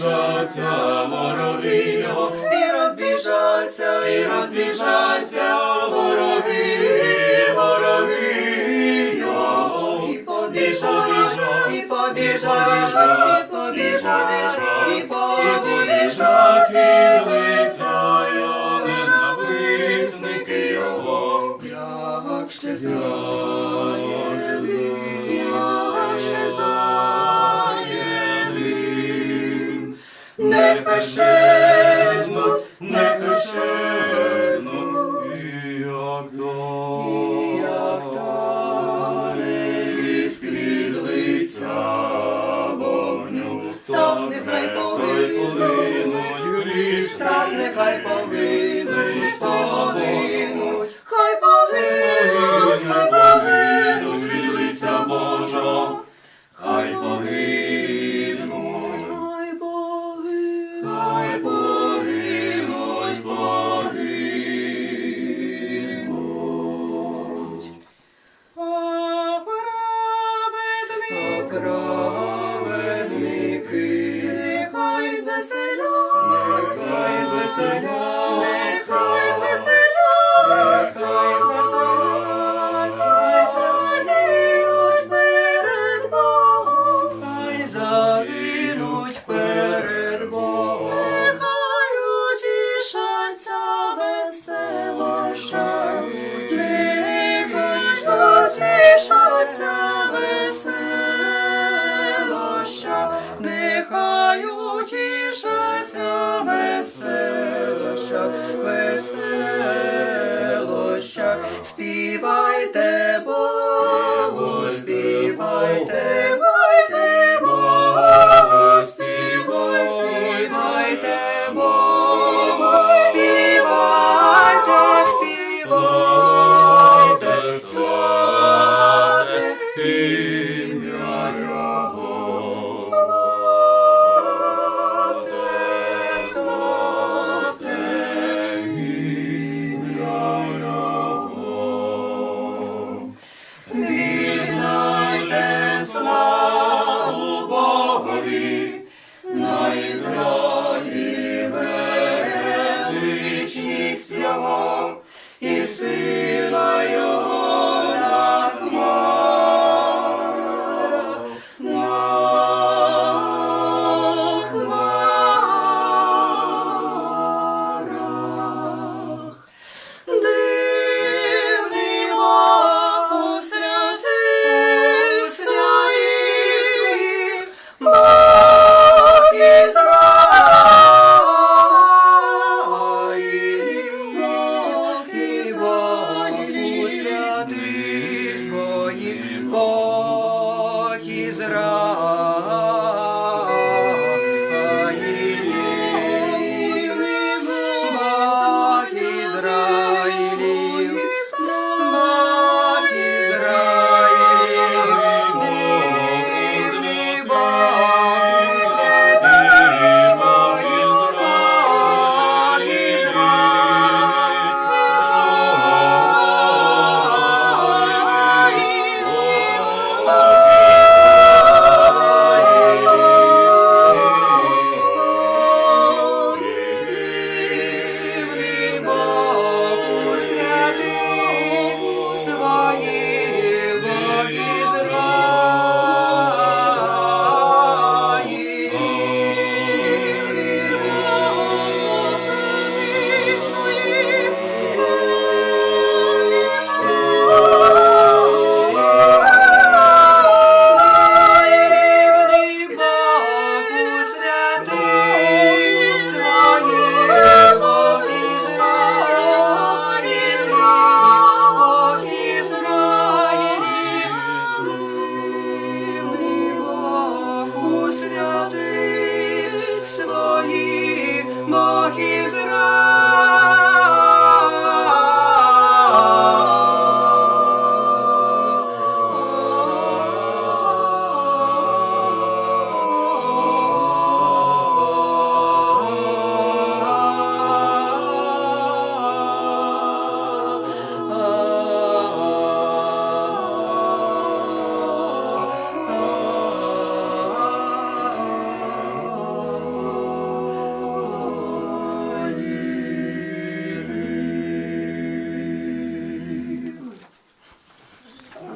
розбіжаться вороги його, і розбіжаться, і розбіжаться вороги, вороги його, і побіжать, і побіжать, і побіжать, і побіжать від лиця його, ненависники його, як щезає Нехай щезнуть, нехай щезнуть, і як то, і як то не від лиця вогню, так нехай полинуть гріш, так нехай полинуть, перед Богом. нехай утішаться веселоща, співайте Богу, співайте, Christ, more heroes.